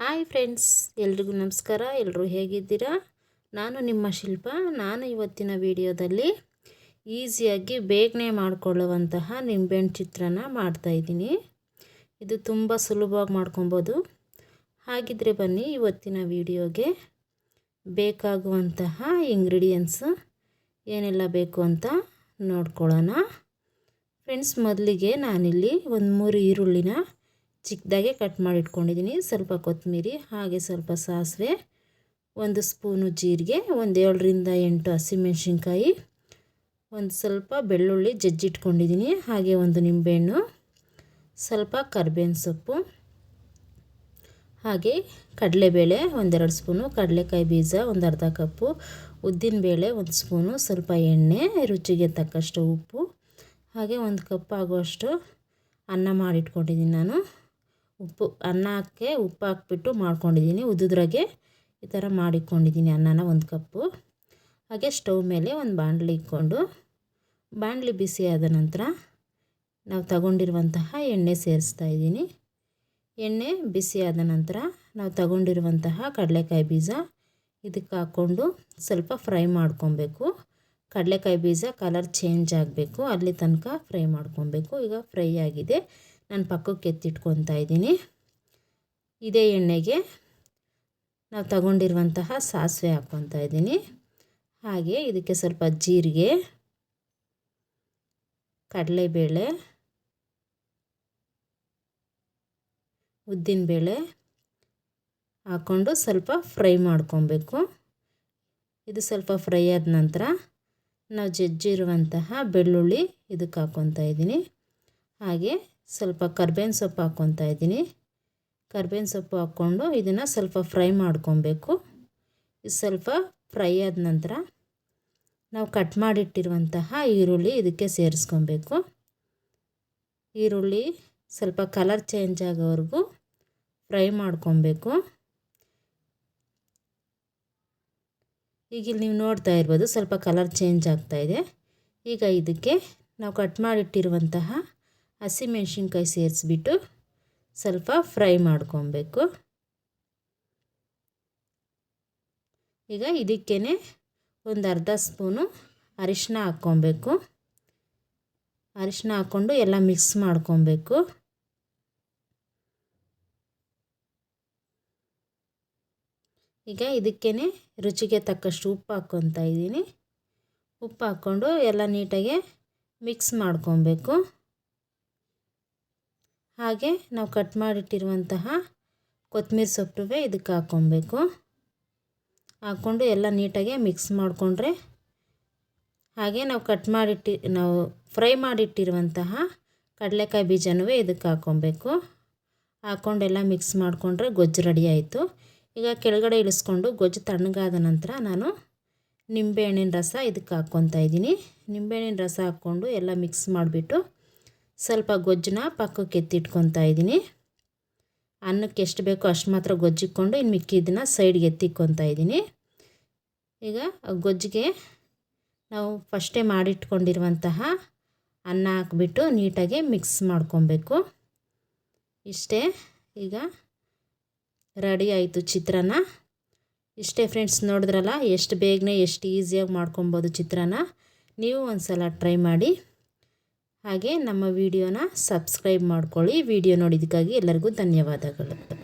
Hi friends, ಎಲ್ರಿಗೂ ನಮಸ್ಕಾರ ಎಲ್ಲರೂ ಹೇಗಿದ್ದೀರಾ? ನಾನು ನಿಮ್ಮ ಶಿಲ್ಪ. ನಾನು ಇವತ್ತಿನ ವಿಡಿಯೋದಲ್ಲಿ ಈಸಿಯಾಗಿ ಬೇಗನೆ ಮಾಡಿಕೊಳ್ಳುವಂತಹ ನಿಂಬೆಹಣ್ಣು ಚಿತ್ರನ ಮಾಡ್ತಾಯಿದ್ದೀನಿ ಇದು ತುಂಬ ಸುಲಭವಾಗಿ ಮಾಡ್ಕೊಬೋದು. ಹಾಗಿದ್ರೆ ಬನ್ನಿ, ಇವತ್ತಿನ ವಿಡಿಯೋಗೆ ಬೇಕಾಗುವಂತಹ ಇಂಗ್ರೀಡಿಯೆಂಟ್ಸ್ ಏನೆಲ್ಲ ಬೇಕು ಅಂತ ನೋಡ್ಕೊಳ್ಳೋಣ. ಫ್ರೆಂಡ್ಸ್, ಮೊದಲಿಗೆ ನಾನಿಲ್ಲಿ ಒಂದು ಮೂರು ಈರುಳ್ಳಿನ ಚಿಕ್ಕದಾಗೆ ಕಟ್ ಮಾಡಿ ಇಟ್ಕೊಂಡಿದ್ದೀನಿ ಸ್ವಲ್ಪ ಕೊತ್ತಂಬರಿ ಹಾಗೆ ಸ್ವಲ್ಪ ಸಾಸಿವೆ, ಒಂದು ಸ್ಪೂನು ಜೀರಿಗೆ, ಒಂದು ಏಳರಿಂದ ಎಂಟು ಹಸಿಮೆಣ್ಸಿನ್ಕಾಯಿ, ಒಂದು ಸ್ವಲ್ಪ ಬೆಳ್ಳುಳ್ಳಿ ಜಜ್ಜಿಟ್ಕೊಂಡಿದ್ದೀನಿ ಹಾಗೆ ಒಂದು ನಿಂಬೆಹಣ್ಣು, ಸ್ವಲ್ಪ ಕರ್ಬೇವಿನ ಸೊಪ್ಪು, ಹಾಗೆ ಕಡಲೆಬೇಳೆ, ಒಂದೆರಡು ಸ್ಪೂನು, ಕಡಲೆಕಾಯಿ ಬೀಜ, ಒಂದು ಅರ್ಧ ಕಪ್ಪು ಉದ್ದಿನಬೇಳೆ ಒಂದು ಸ್ಪೂನು, ಸ್ವಲ್ಪ ಎಣ್ಣೆ, ರುಚಿಗೆ ತಕ್ಕಷ್ಟು ಉಪ್ಪು, ಹಾಗೆ ಒಂದು ಕಪ್ ಆಗುವಷ್ಟು ಅನ್ನ ಮಾಡಿಟ್ಕೊಂಡಿದ್ದೀನಿ ನಾನು. ಉಪ್ಪು ಅನ್ನಕ್ಕೆ ಉಪ್ಪು ಹಾಕ್ಬಿಟ್ಟು ಮಾಡ್ಕೊಂಡಿದ್ದೀನಿ. ಉದ್ದುದ್ರಾಗೆ ಈ ಥರ ಮಾಡಿಕೊಂಡಿದ್ದೀನಿ ಅನ್ನನ ಒಂದು ಕಪ್ಪು. ಹಾಗೆ ಸ್ಟವ್ ಮೇಲೆ ಒಂದು ಬಾಣಲಿ ಇಟ್ಕೊಂಡು ಬಾಣಲಿ ಬಿಸಿ ಆದ ನಂತರ ನಾವು ತಗೊಂಡಿರುವಂತಹ ಎಣ್ಣೆ ಸೇರಿಸ್ತಾ ಇದ್ದೀನಿ. ಎಣ್ಣೆ ಬಿಸಿ ಆದ ನಂತರ ನಾವು ತಗೊಂಡಿರುವಂತಹ ಕಡಲೆಕಾಯಿ ಬೀಜ ಇದಕ್ಕೆ ಹಾಕ್ಕೊಂಡು ಸ್ವಲ್ಪ ಫ್ರೈ ಮಾಡ್ಕೊಬೇಕು. ಕಡಲೆಕಾಯಿ ಬೀಜ ಕಲರ್ ಚೇಂಜ್ ಆಗಬೇಕು. ಅಲ್ಲಿ ತನಕ ಫ್ರೈ ಮಾಡ್ಕೊಬೇಕು. ಈಗ ಫ್ರೈ ಆಗಿದೆ. ನಾನು ಪಕ್ಕಕ್ಕೆ ಎತ್ತಿಟ್ಕೊತಾ ಇದ್ದೀನಿ. ಇದೇ ಎಣ್ಣೆಗೆ ನಾವು ತಗೊಂಡಿರುವಂತಹ ಸಾಸಿವೆ ಹಾಕ್ಕೊತಾ ಇದ್ದೀನಿ. ಹಾಗೆ ಇದಕ್ಕೆ ಸ್ವಲ್ಪ ಜೀರಿಗೆ, ಕಡಲೆಬೇಳೆ, ಉದ್ದಿನಬೇಳೆ ಹಾಕ್ಕೊಂಡು ಸ್ವಲ್ಪ ಫ್ರೈ ಮಾಡ್ಕೊಬೇಕು ಇದು ಸ್ವಲ್ಪ ಫ್ರೈ ಆದ ನಂತರ ನಾವು ಜಜ್ಜಿರುವಂತಹ ಬೆಳ್ಳುಳ್ಳಿ ಇದಕ್ಕೆ ಹಾಕ್ಕೊತಾ ಇದ್ದೀನಿ. ಹಾಗೆ ಸ್ವಲ್ಪ ಕರ್ಬೇವಿನ ಸೊಪ್ಪು ಹಾಕ್ಕೊತಾ ಇದ್ದೀನಿ. ಕರ್ಬೇವಿನ ಸೊಪ್ಪು ಹಾಕ್ಕೊಂಡು ಇದನ್ನು ಸ್ವಲ್ಪ ಫ್ರೈ ಮಾಡ್ಕೊಬೇಕು. ಸ್ವಲ್ಪ ಫ್ರೈ ಆದ ನಂತರ ನಾವು ಕಟ್ ಮಾಡಿಟ್ಟಿರುವಂತಹ ಈರುಳ್ಳಿ ಇದಕ್ಕೆ ಸೇರಿಸ್ಕೊಬೇಕು. ಈರುಳ್ಳಿ ಸ್ವಲ್ಪ ಕಲರ್ ಚೇಂಜ್ ಆಗೋವರೆಗೂ ಫ್ರೈ ಮಾಡ್ಕೊಬೇಕು. ಈಗ ಇಲ್ಲಿ ನೀವು ನೋಡ್ತಾ ಇರ್ಬೋದು ಸ್ವಲ್ಪ ಕಲರ್ ಚೇಂಜ್ ಆಗ್ತಾಯಿದೆ ಈಗ ಇದಕ್ಕೆ ನಾವು ಕಟ್ ಮಾಡಿಟ್ಟಿರುವಂತಹ ಹಸಿಮೆಣ್ಸಿನ್ಕಾಯಿ ಸೇರಿಸ್ಬಿಟ್ಟು ಸ್ವಲ್ಪ ಫ್ರೈ ಮಾಡ್ಕೊಬೇಕು. ಈಗ ಇದಕ್ಕೇ ಒಂದು ಅರ್ಧ ಸ್ಪೂನು ಅರಿಶಿನ ಹಾಕ್ಕೊಬೇಕು. ಅರಿಶಿನ ಹಾಕ್ಕೊಂಡು ಎಲ್ಲ ಮಿಕ್ಸ್ ಮಾಡ್ಕೊಬೇಕು. ಈಗ ಇದಕ್ಕೇ ರುಚಿಗೆ ತಕ್ಕಷ್ಟು ಉಪ್ಪು ಹಾಕ್ಕೊತಾ ಇದ್ದೀನಿ. ಉಪ್ಪು ಹಾಕ್ಕೊಂಡು ಎಲ್ಲ ನೀಟಾಗಿ ಮಿಕ್ಸ್ ಮಾಡ್ಕೊಬೇಕು. ಹಾಗೆ ನಾವು ಕಟ್ ಮಾಡಿಟ್ಟಿರುವಂತಹ ಕೊತ್ತಂಬರಿ ಸೊಪ್ಪು ಇದಕ್ಕೆ ಹಾಕ್ಕೊಬೇಕು. ಹಾಕ್ಕೊಂಡು ಎಲ್ಲ ನೀಟಾಗಿ ಮಿಕ್ಸ್ ಮಾಡಿಕೊಂಡ್ರೆ ಹಾಗೆ ನಾವು ಕಟ್ ಮಾಡಿಟ್ಟಿ, ನಾವು ಫ್ರೈ ಮಾಡಿಟ್ಟಿರುವಂತಹ ಕಡಲೆಕಾಯಿ ಬೀಜನೂ ಇದಕ್ಕೆ ಹಾಕ್ಕೊಬೇಕು. ಹಾಕ್ಕೊಂಡೆಲ್ಲ ಮಿಕ್ಸ್ ಮಾಡಿಕೊಂಡ್ರೆ ಗೊಜ್ಜು ರೆಡಿ ಆಯಿತು. ಈಗ ಕೆಳಗಡೆ ಇಳಿಸ್ಕೊಂಡು ಗೊಜ್ಜು ತಣ್ಣಗಾದ ನಂತರ ನಾನು ನಿಂಬೆಹಣ್ಣಿನ ರಸ ಇದಕ್ಕೆ ಹಾಕ್ಕೊತಾ ಇದ್ದೀನಿ. ನಿಂಬೆಹಣ್ಣಿನ ರಸ ಹಾಕ್ಕೊಂಡು ಎಲ್ಲ ಮಿಕ್ಸ್ ಮಾಡಿಬಿಟ್ಟು ಸ್ವಲ್ಪ ಗೊಜ್ಜನ್ನ ಪಕ್ಕಕ್ಕೆ ಎತ್ತಿಟ್ಕೊತಾ ಇದ್ದೀನಿ. ಅನ್ನಕ್ಕೆ ಎಷ್ಟು ಬೇಕೋ ಅಷ್ಟು ಮಾತ್ರ ಗೊಜ್ಜಿಕ್ಕೊಂಡು ಇನ್ನು ಮಿಕ್ಕಿದ್ದನ್ನ ಸೈಡ್ಗೆ ಎತ್ತಿಕ್ಕೊತಾ ಇದ್ದೀನಿ. ಈಗ ಗೊಜ್ಜಿಗೆ ನಾವು ಫಸ್ಟೇ ಮಾಡಿಟ್ಕೊಂಡಿರುವಂತಹ ಅನ್ನ ಹಾಕ್ಬಿಟ್ಟು ನೀಟಾಗಿ ಮಿಕ್ಸ್ ಮಾಡ್ಕೊಬೇಕು. ಇಷ್ಟೇ ಈಗ ರೆಡಿ ಆಯಿತು ಚಿತ್ರಾನ್ನ. ಇಷ್ಟೇ ಫ್ರೆಂಡ್ಸ್ ನೋಡಿದ್ರಲ್ಲ, ಎಷ್ಟು ಬೇಗನೆ ಎಷ್ಟು ಈಸಿಯಾಗಿ ಮಾಡ್ಕೊಬೋದು ಚಿತ್ರಾನ್ನ. ನೀವು ಒಂದು ಸಲ ಟ್ರೈ ಮಾಡಿ. ಹಾಗೆ ನಮ್ಮ ವಿಡಿಯೋನ ಸಬ್ಸ್ಕ್ರೈಬ್ ಮಾಡ್ಕೊಳ್ಳಿ. ವಿಡಿಯೋ ನೋಡಿದ್ದಕ್ಕಾಗಿ ಎಲ್ಲರಿಗೂ ಧನ್ಯವಾದಗಳು.